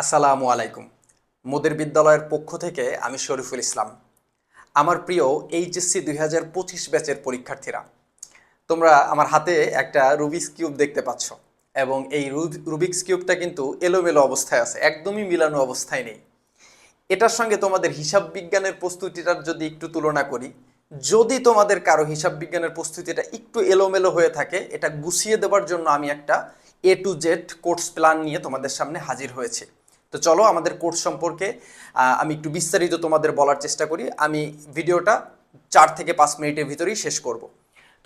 আসসালামু আলাইকুম। মোদের বিদ্যালয়ের পক্ষ থেকে আমি শরীফুল ইসলাম। আমার প্রিয় এইচএসসি দুই হাজার পঁচিশ ব্যাচের পরীক্ষার্থীরা, তোমরা আমার হাতে একটা রুবিক্স কিউব দেখতে পাচ্ছ এবং এই রুব- রুবিক্স কিউবটা কিন্তু এলোমেলো অবস্থায় আছে, একদমই মিলানো অবস্থায় নেই। এটার সঙ্গে তোমাদের হিসাব বিজ্ঞানের প্রস্তুতিটার যদি একটু তুলনা করি, যদি তোমাদের কারও হিসাব বিজ্ঞানের প্রস্তুতিটা একটু এলোমেলো হয়ে থাকে, এটা গুছিয়ে দেওয়ার জন্য আমি একটা A to Z course plan নিয়ে তোমাদের সামনে হাজির হয়েছে। তো চলো আমাদের কোর্স সম্পর্কে আমি একটু বিস্তারিত তোমাদের বলার চেষ্টা করি। আমি ভিডিওটা চার থেকে পাঁচ মিনিটের ভিতরেই শেষ করব।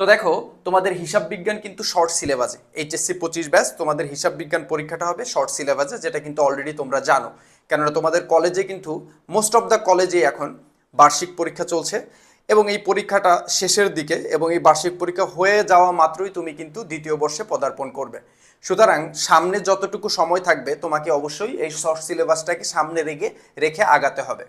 তো দেখো, তোমাদের হিসাব বিজ্ঞান কিন্তু শর্ট সিলেবাসে এইচএসসি পঁচিশ ব্যাস, তোমাদের হিসাব বিজ্ঞান পরীক্ষাটা হবে শর্ট সিলেবাসে যেটা কিন্তু অলরেডি তোমরা জানো। কেননা তোমাদের কলেজে কিন্তু মোস্ট অফ দ্য কলেজে এখন বার্ষিক পরীক্ষা চলছে এবং এই পরীক্ষাটা শেষের দিকে এবং এই বার্ষিক পরীক্ষা হয়ে যাওয়া মাত্রই তুমি কিন্তু দ্বিতীয় বর্ষে পদার্পণ করবে। সুতরাং সামনে যতটুকু সময় থাকবে, তোমাকে অবশ্যই এই শর্ট সিলেবাসটাকে সামনে রেখে রেখে আগাতে হবে।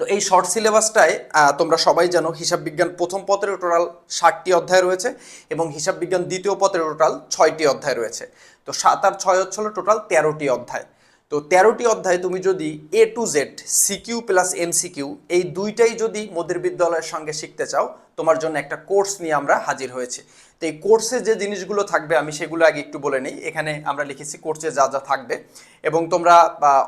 তো এই শর্ট সিলেবাসটায় তোমরা সবাই জানো হিসাব বিজ্ঞান প্রথম পথের টোটাল ষাটটি অধ্যায় রয়েছে এবং হিসাব বিজ্ঞান দ্বিতীয় পত্রের টোটাল ছয়টি অধ্যায় রয়েছে। তো সাত আর ছয় হচ্ছে হলো টোটাল তেরোটি অধ্যায়। তো তেরোটি অধ্যায় তুমি যদি A to Z CQ plus MCQ এই দুইটাই যদি মোদের বিদ্যালয়ের সঙ্গে শিখতে চাও, তোমার জন্য একটা কোর্স নিয়ে আমরা হাজির হয়েছি। তো এই কোর্সে যে জিনিসগুলো থাকবে, আমি সেগুলো আগে একটু বলে নিই। এখানে আমরা লিখেছি কোর্সে যা যা থাকবে। এবং তোমরা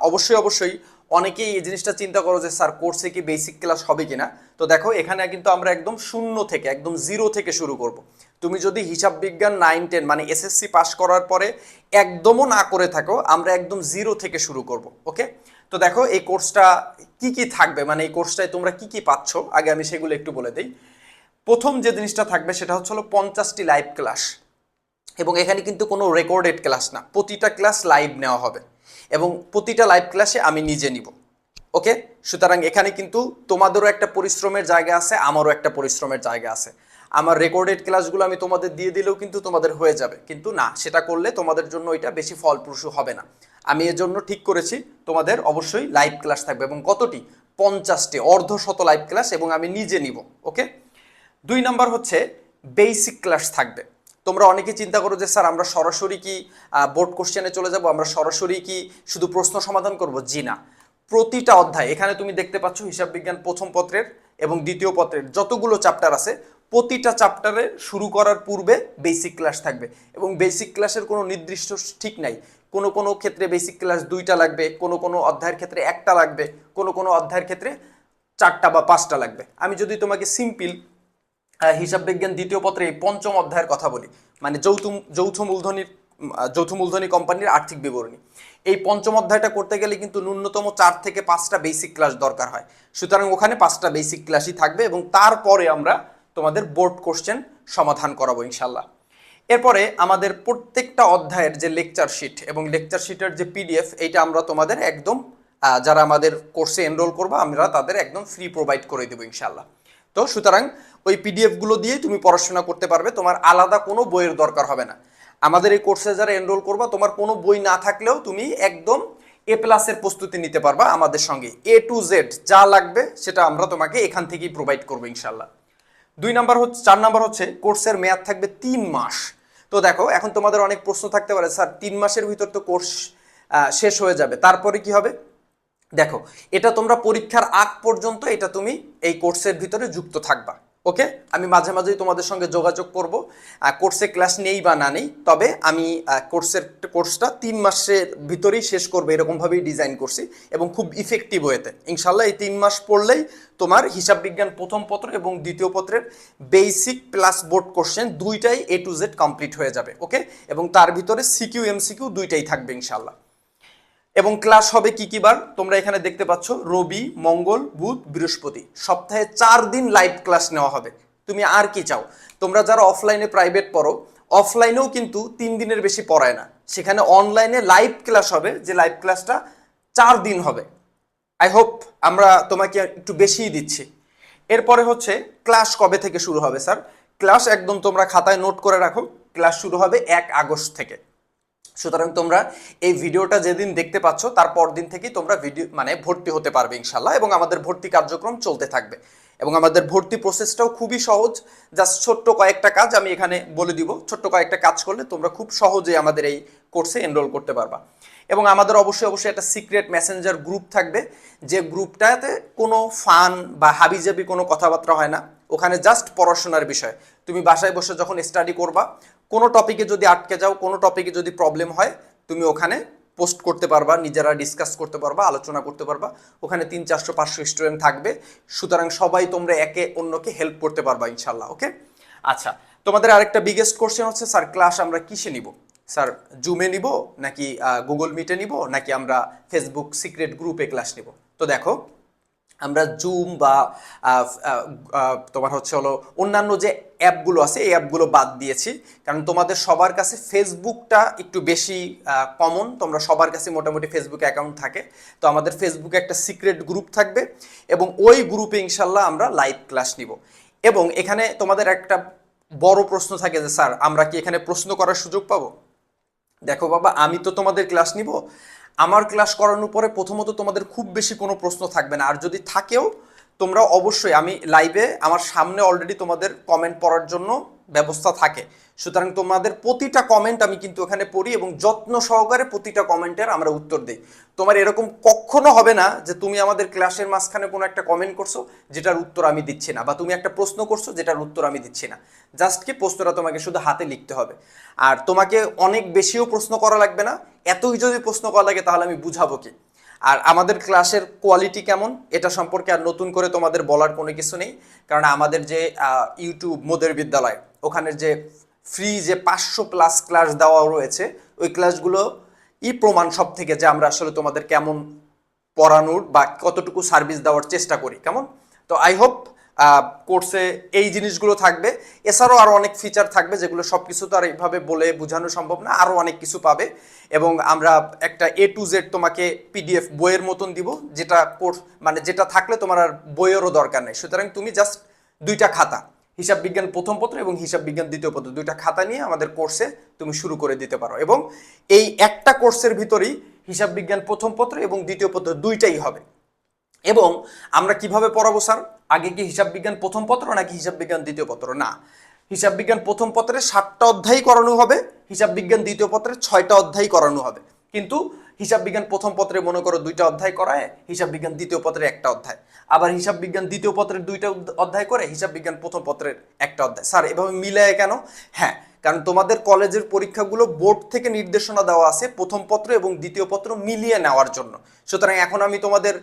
অবশ্যই অবশ্যই অনেকেই এই জিনিসটা চিন্তা করো যে, স্যার কোর্সে কি বেসিক ক্লাস হবে কিনা? তো দেখো, এখানে কিন্তু আমরা একদম শূন্য থেকে, একদম জিরো থেকে শুরু করব। তুমি যদি হিসাব বিজ্ঞান নাইন টেন মানে এসএসসি পাস করার পরে একদমও না করে থাকো, আমরা একদম জিরো থেকে শুরু করব ওকে তো দেখো, এই কোর্সটা কি কি থাকবে? মানে এই কোর্সটায় তোমরা কি কি পাচ্ছ? আগে আমি সেগুলো একটু বলে দিই। প্রথম যে জিনিসটা থাকবে, সেটা হচ্ছে হলো পঞ্চাশটি লাইভ ক্লাস এবং এখানে কিন্তু কোনো রেকর্ডেড ক্লাস না, প্রতিটা ক্লাস লাইভ নেওয়া হবে। এবং প্রতিটা লাইভ ক্লাসে আমি নিজে নিব। ওকে সুতরাং এখানে কিন্তু তোমাদেরও একটা পরিশ্রমের জায়গা আছে, আমারও একটা পরিশ্রমের জায়গা আছে। আমার রেকর্ডেড ক্লাসগুলো আমি তোমাদের দিয়ে দিলেও কিন্তু তোমাদের হয়ে যাবে। কিন্তু না, সেটা করলে তোমাদের জন্য এটা বেশি ফলপ্রসূ হবে না। আমি এর জন্য ঠিক করেছি, তোমাদের অবশ্যই লাইভ ক্লাস থাকবে এবং কতটি? পঞ্চাশটি, অর্ধ শত লাইভ ক্লাস এবং আমি নিজে নিব। ওকে দুই নাম্বার হচ্ছে বেসিক ক্লাস থাকবে। তোমরা অনেকে চিন্তা করো যে, স্যার, আমরা সরাসরি কি বোর্ড কোশ্চেনে চলে যাব? আমরা সরাসরি কি শুধু প্রশ্ন সমাধান করব? জি না। প্রতিটা অধ্যায়, এখানে তুমি দেখতে পাচ্ছ হিসাব বিজ্ঞান প্রথম পত্রের এবং দ্বিতীয় পত্রের যতগুলো চ্যাপ্টার আছে, প্রতিটা চ্যাপ্টারে শুরু করার পূর্বে বেসিক ক্লাস থাকবে এবং বেসিক ক্লাসের কোনো নির্দিষ্ট ঠিক নাই। কোনো কোনো ক্ষেত্রে বেসিক ক্লাস দুইটা লাগবে, কোনো কোনো অধ্যায়ের ক্ষেত্রে একটা লাগবে, কোনো কোনো অধ্যায়ের ক্ষেত্রে চারটা বা পাঁচটা লাগবে। আমি যদি তোমাকে সিম্পল হিসাব বিজ্ঞান দ্বিতীয় পত্রে এই পঞ্চম অধ্যায়ের কথা বলি। মানে যৌথ যৌথ মূলধনির যৌথ মূলধনী কোম্পানির আর্থিক বিবরণী। এই পঞ্চম অধ্যায়টা করতে গেলে কিন্তু ন্যূনতম চার থেকে পাঁচটা বেসিক ক্লাস দরকার হয়। সুতরাং ওখানে পাঁচটা বেসিক ক্লাসই থাকবে এবং তারপরে আমরা তোমাদের বোর্ড কোশ্চেন সমাধান করাবো ইনশাল্লাহ এরপরে আমাদের প্রত্যেকটা অধ্যায়ের যে লেকচার শিট এবং লেকচার শিটের যে পিডিএফ এইটা আমরা তোমাদের একদম যারা আমাদের কোর্সে এনরোল করব, আমরা তাদের একদম ফ্রি প্রোভাইড করে দেবো ইনশাল্লাহ তো সুতরাং ওই পিডিএফগুলো দিয়েই তুমি পড়াশোনা করতে পারবে। তোমার আলাদা কোনো বইয়ের দরকার হবে না। আমাদের এই কোর্সে যারা এনরোল করবা, তোমার কোনো বই না থাকলেও তুমি একদম এ প্লাসের প্রস্তুতি নিতে পারবা আমাদের সঙ্গে। এ টু জেড যা লাগবে সেটা আমরা তোমাকে এখান থেকেই প্রোভাইড করব ইনশাল্লাহ দুই নাম্বার হচ্ছে, চার নাম্বার হচ্ছে কোর্সের মেয়াদ থাকবে তিন মাস। তো দেখো, এখন তোমাদের অনেক প্রশ্ন থাকতে পারে, স্যার, তিন মাসের ভিতর তো কোর্স শেষ হয়ে যাবে। তারপরে কি হবে? দেখো, এটা তোমরা পরীক্ষার আগ পর্যন্ত এটা তুমি এই কোর্সের ভিতরে যুক্ত থাকবা। ওকে? আমি মাঝে মাঝেই তোমাদের সঙ্গে যোগাযোগ করব। কোর্সে ক্লাস নেই বা না নেই, তবে আমি কোর্সের কোর্সটা তিন মাসের ভিতরেই শেষ করবে, এরকমভাবেই ডিজাইন করছি এবং খুব ইফেক্টিভ ওয়েতে ইনশাল্লাহ এই তিন মাস পড়লেই তোমার হিসাব বিজ্ঞান প্রথম পত্র এবং দ্বিতীয় পত্রের বেসিক প্লাস বোর্ড কোশ্চেন দুইটাই এ টু জেড কমপ্লিট হয়ে যাবে, ওকে? এবং তার ভিতরে সিকিউ এমসিকিউ দুইটাই থাকবে ইনশাল্লাহ। এবং ক্লাস হবে কি কি বার? তোমরা এখানে দেখতে পাচ্ছ, রবি, মঙ্গল, বুধ, বৃহস্পতি। সপ্তাহে চার দিন লাইভ ক্লাস নেওয়া হবে। তুমি আর কি চাও? তোমরা যারা অফলাইনে প্রাইভেট পড়ো অফলাইনেও কিন্তু তিন দিনের বেশি পড়ায় না। সেখানে অনলাইনে লাইভ ক্লাস হবে, যে লাইভ ক্লাসটা চার দিন হবে। আই হোপ আমরা তোমাকে একটু বেশিই দিচ্ছি। এরপরে হচ্ছে ক্লাস কবে থেকে শুরু হবে স্যার ক্লাস একদম তোমরা খাতায় নোট করে রাখো। ক্লাস শুরু হবে এক আগস্ট থেকে। সুতরাং তোমরা এই ভিডিওটা যেদিন দেখতে পাচ্ছ, তার পর দিন থেকেই তোমরা ভিডিও মানে ভর্তি হতে পারবে ইনশাল্লাহ এবং আমাদের ভর্তি কার্যক্রম চলতে থাকবে। এবং আমাদের ভর্তি প্রসেসটাও খুবই সহজ। জাস্ট ছোট্ট কয়েকটা কাজ আমি এখানে বলে দিব। ছোট্ট কয়েকটা কাজ করলে তোমরা খুব সহজে আমাদের এই কোর্সে এনরোল করতে পারবা। এবং আমাদের অবশ্যই অবশ্যই একটা সিক্রেট মেসেঞ্জার গ্রুপ থাকবে। যে গ্রুপটাতে কোনো ফান বা হাবিজাবি কোনো কথাবার্তা হয় না। ওখানে জাস্ট পড়াশোনার বিষয়। তুমি বাসায় বসে যখন স্টাডি করবা কোনো টপিকে যদি আটকে যাও, কোনো টপিকে যদি প্রবলেম হয়, তুমি ওখানে পোস্ট করতে পারবা, নিজেরা ডিসকাস করতে পারবা, আলোচনা করতে পারবা। ওখানে তিন, চারশো, পাঁচশো স্টুডেন্ট থাকবে। সুতরাং সবাই তোমরা একে অন্যকে হেল্প করতে পারবা ইনশাল্লাহ ওকে আচ্ছা তোমাদের আরেকটা বিগেস্ট কোশ্চেন হচ্ছে, স্যার ক্লাস আমরা কিসে নিব? স্যার জুমে নিব, নাকি গুগল মিটে নিব, নাকি আমরা ফেসবুক সিক্রেট গ্রুপে ক্লাস নিব? তো দেখো আমরা জুম বা তোমার হচ্ছে হলো অন্যান্য যে অ্যাপগুলো আছে, এই অ্যাপগুলো বাদ দিয়েছি। কারণ তোমাদের সবার কাছে ফেসবুকটা একটু বেশি কমন তোমরা সবার কাছে মোটামুটি ফেসবুক অ্যাকাউন্ট থাকে। তো আমাদের ফেসবুকে একটা সিক্রেট গ্রুপ থাকবে এবং ওই গ্রুপে ইনশাল্লাহ আমরা লাইভ ক্লাস নিব। এবং এখানে তোমাদের একটা বড় প্রশ্ন থাকে যে, স্যার, আমরা কি এখানে প্রশ্ন করার সুযোগ পাবো? দেখো বাবা, আমি তো তোমাদের ক্লাস নিব। আমার ক্লাস করানোর পরে প্রথমত তোমাদের খুব বেশি কোনো প্রশ্ন থাকবে না। আর যদি থাকেও, তোমরা অবশ্যই আমি লাইভে আমার সামনে অলরেডি তোমাদের কমেন্ট পড়ার জন্য ব্যবস্থা থাকে। সুতরাং তোমাদের প্রতিটা কমেন্ট আমি কিন্তু এখানে পড়ি এবং যত্ন সহকারে প্রতিটা কমেন্টের আমরা উত্তর দিই। তোমার এরকম কখনো হবে না যে তুমি আমাদের ক্লাসের মাঝখানে কোনো একটা কমেন্ট করছ, যেটার উত্তর আমি দিচ্ছি না, বা তুমি একটা প্রশ্ন করছ, যেটার উত্তর আমি দিচ্ছি না। জাস্ট কি? প্রশ্নটা তোমাকে শুধু হাতে লিখতে হবে। আর তোমাকে অনেক বেশিও প্রশ্ন করা লাগবে না, এতই যদি প্রশ্ন করা লাগে তাহলে আমি বুঝাবো কি? আর আমাদের ক্লাসের কোয়ালিটি কেমন, এটা সম্পর্কে আর নতুন করে তোমাদের বলার কোনো কিছু নেই। কারণ আমাদের যে ইউটিউব মোদের বিদ্যালয়, ওখানের যে ফ্রি যে পাঁচশো প্লাস ক্লাস দেওয়া রয়েছে, ওই ক্লাসগুলো ই প্রমাণ সব থেকে যে আমরা আসলে তোমাদের কেমন পড়ানোর বা কতটুকু সার্ভিস দেওয়ার চেষ্টা করি, কেমন? তো আই হোপ কোর্সে এই জিনিসগুলো থাকবে। এছাড়াও আরও অনেক ফিচার থাকবে যেগুলো সব কিছু তো আর এইভাবে বলে বোঝানো সম্ভব না আরও অনেক কিছু পাবে। এবং আমরা একটা এ টু জেড তোমাকে পিডিএফ বইয়ের মতন দিব, যেটা কোর্স মানে যেটা থাকলে তোমার আর বইয়েরও দরকার নেই। সুতরাং তুমি জাস্ট দুইটা খাতা, হিসাব বিজ্ঞান প্রথম পত্র এবং হিসাব বিজ্ঞান দ্বিতীয় পত্র, দুইটা খাতা নিয়ে আমাদের কোর্সে তুমি শুরু করে দিতে পারো। এবং এই একটা কোর্সের ভিতরেই হিসাব বিজ্ঞান প্রথম পত্র এবং দ্বিতীয় পত্র দুইটাই হবে। এবং আমরা কীভাবে পড়াবো, স্যার? আগে কি হিসাব বিজ্ঞান প্রথম পত্র নাকি হিসাব বিজ্ঞান দ্বিতীয় পত্র? না। হিসাব বিজ্ঞান প্রথম পত্রে সাতটা অধ্যায় করানো হবে, হিসাব বিজ্ঞান দ্বিতীয় পত্রে ছয়টা অধ্যায় করানো হবে। কিন্তু হিসাব বিজ্ঞান প্রথম পত্রে মনে করো দুইটা অধ্যায় করায়, হিসাব বিজ্ঞান দ্বিতীয় পত্রে একটা অধ্যায়। আবার হিসাব বিজ্ঞান দ্বিতীয় পত্রের দুইটা অধ্যায় করে হিসাব বিজ্ঞান প্রথম পত্রের একটা অধ্যায়। স্যার, এভাবে মিলায় কেন? হ্যাঁ কারণ তোমাদের কলেজের পরীক্ষাগুলো বোর্ড থেকে নির্দেশনা দেওয়া আছে প্রথম পত্র এবং দ্বিতীয় পত্র মিলিয়ে নেওয়ার জন্য। সুতরাং এখন আমি তোমাদের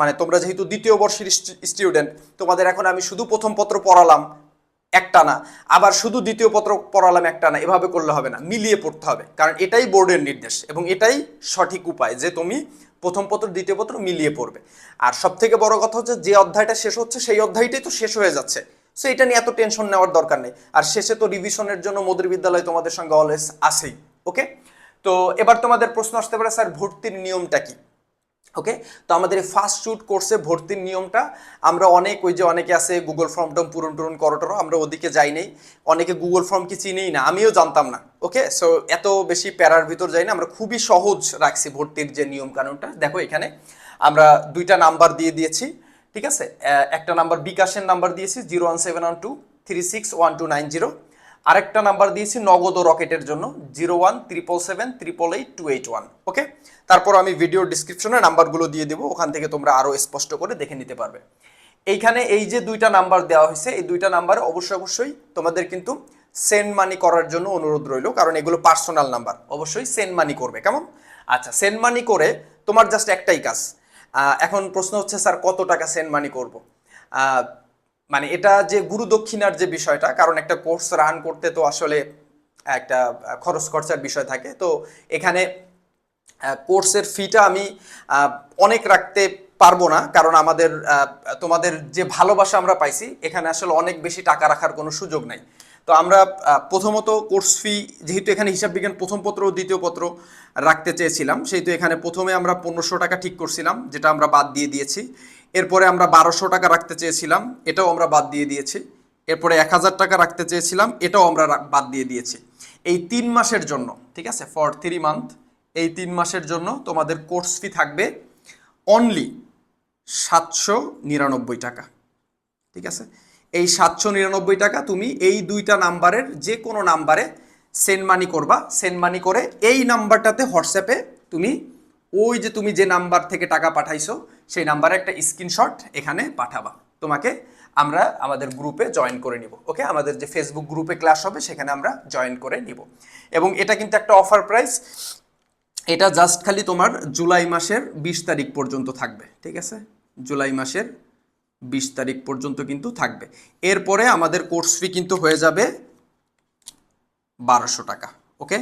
মানে তোমরা যেহেতু দ্বিতীয় বর্ষের স্টুডেন্ট তোমাদের এখন আমি শুধু প্রথম পত্র পড়ালাম একটা না, আবার শুধু দ্বিতীয় পত্র পড়ালাম একটা না, এভাবে করলে হবে না, মিলিয়ে পড়তে হবে। কারণ এটাই বোর্ডের নির্দেশ এবং এটাই সঠিক উপায় যে তুমি প্রথম পত্র, দ্বিতীয় পত্র মিলিয়ে পড়বে। আর সব থেকে বড় কথা হচ্ছে যে অধ্যায়টা শেষ হচ্ছে, সেই অধ্যায়টাই তো শেষ হয়ে যাচ্ছে। সো এটা নিয়ে এত টেনশন নেওয়ার দরকার নেই। আর শেষে তো রিভিশনের জন্য মোদের বিদ্যালয় তোমাদের সঙ্গে অলওয়েজ আসেই ওকে তো এবার তোমাদের প্রশ্ন আসতে পারে, স্যার, ভর্তির নিয়মটা কি? ওকে তো আমাদের এই ফার্স্ট শুট কোর্সে ভর্তির নিয়মটা, আমরা অনেক ওই যে অনেকে আছে গুগল ফর্ম টর্ম পূরণ টুরন করো আমরা ওদিকে যাই নেই। অনেকে গুগল ফর্ম কি চিনেই না, আমিও জানতাম না। ওকে সো এত বেশি প্যারার ভিতর যাই না, আমরা খুবই সহজ রাখছি ভর্তির যে নিয়ম কানুনটা দেখো এখানে, আমরা দুইটা নাম্বার দিয়ে দিয়েছি, ঠিক আছে? একটা নাম্বার বিকাশের নাম্বার দিয়েছি zero one seven one two three six one two nine zero আরেকটা নাম্বার দিয়েছি, নগদ রকেটের জন্য zero one triple seven triple eight two eight one okay তারপর আমি ভিডিও ডিসক্রিপশনে নাম্বারগুলো দিয়ে দেবো, ওখান থেকে তোমরা আরও স্পষ্ট করে দেখে নিতে পারবে। এইখানে এই যে দুইটা নাম্বার দেওয়া হয়েছে, এই দুইটা নাম্বারে অবশ্যই অবশ্যই তোমাদের কিন্তু সেন্ড মানি করার জন্য অনুরোধ রইল, কারণ এগুলো পার্সোনাল নাম্বার, অবশ্যই সেন্ড মানি করবে, কেমন? আচ্ছা সেন্ড মানি করে তোমার জাস্ট একটাই কাজ। এখন প্রশ্ন হচ্ছে, স্যার, কত টাকা সেন্ড মানি করব? মানে এটা যে গুরু দক্ষিণার যে বিষয়টা, কারণ একটা কোর্স রান করতে তো আসলে একটা খরচ খরচার বিষয় থাকে। তো এখানে কোর্সের ফিটা আমি অনেক রাখতে পারব না, কারণ আমাদের তোমাদের যে ভালোবাসা আমরা পাইছি, এখানে আসলে অনেক বেশি টাকা রাখার কোনো সুযোগ নাই। তো আমরা প্রথমত কোর্স ফি, যেহেতু এখানে হিসাব বিজ্ঞান প্রথম পত্র ও দ্বিতীয় পত্র রাখতে চেয়েছিলাম, সেহেতু এখানে প্রথমে আমরা পনেরোশো টাকা ঠিক করছিলাম, যেটা আমরা বাদ দিয়ে দিয়েছি। এরপরে আমরা বারোশো টাকা রাখতে চেয়েছিলাম, এটাও আমরা বাদ দিয়ে দিয়েছি। এরপরে এক হাজার টাকা রাখতে চেয়েছিলাম, এটাও আমরা বাদ দিয়ে দিয়েছি। এই তিন মাসের জন্য, ঠিক আছে? ফর থ্রি মান্থ এই তিন মাসের জন্য তোমাদের কোর্স ফি থাকবে অনলি সাতশো নিরানব্বই টাকা, ঠিক আছে? এই সাতশো নিরানব্বই টাকা তুমি এই দুইটা নাম্বারের যে কোনো নাম্বারে সেন্ড মানি করবা। সেন্ড মানি করে এই নাম্বারটাতে হোয়াটসঅ্যাপে তুমি ওই যে তুমি যে নাম্বার থেকে টাকা পাঠাইছো, সেই নাম্বারে একটা স্ক্রিনশট এখানে পাঠাবা। তোমাকে আমরা আমাদের গ্রুপে জয়েন করে নিব ওকে আমাদের যে ফেসবুক গ্রুপে ক্লাস হবে, সেখানে আমরা জয়েন করে নিব। এবং এটা কিন্তু একটা অফার প্রাইস এটা জাস্ট খালি তোমার জুলাই মাসের বিশ তারিখ পর্যন্ত থাকবে, ঠিক আছে? জুলাই মাসের বিশ তারিখ পর্যন্ত কিন্তু থাকবে। এরপরে আমাদের কোর্স ফি কিন্তু হয়ে যাবে বারোশো টাকা ওকে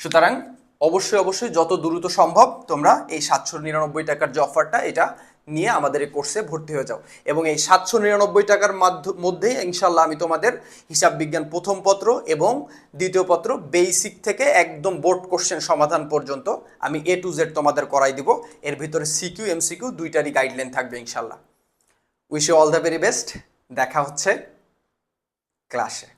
সুতরাং অবশ্যই অবশ্যই যত দ্রুত সম্ভব তোমরা এই সাতশো নিরানব্বই টাকার যে অফারটা এটা নিয়ে আমাদের এই কোর্সে ভর্তি হয়ে যাও। এবং এই সাতশো নিরানব্বই টাকার মাধ্য- মধ্যেই ইনশাল্লাহ আমি তোমাদের হিসাব বিজ্ঞান প্রথম পত্র এবং দ্বিতীয় পত্র বেসিক থেকে একদম বোর্ড কোশ্চেন সমাধান পর্যন্ত আমি এ টু জেড তোমাদের করাই দিব। এর ভিতরে সিকিউ এমসিকিউ দুইটারই গাইডলাইন থাকবে ইনশাল্লাহ wish you all the very best দেখা হচ্ছে ক্লাসে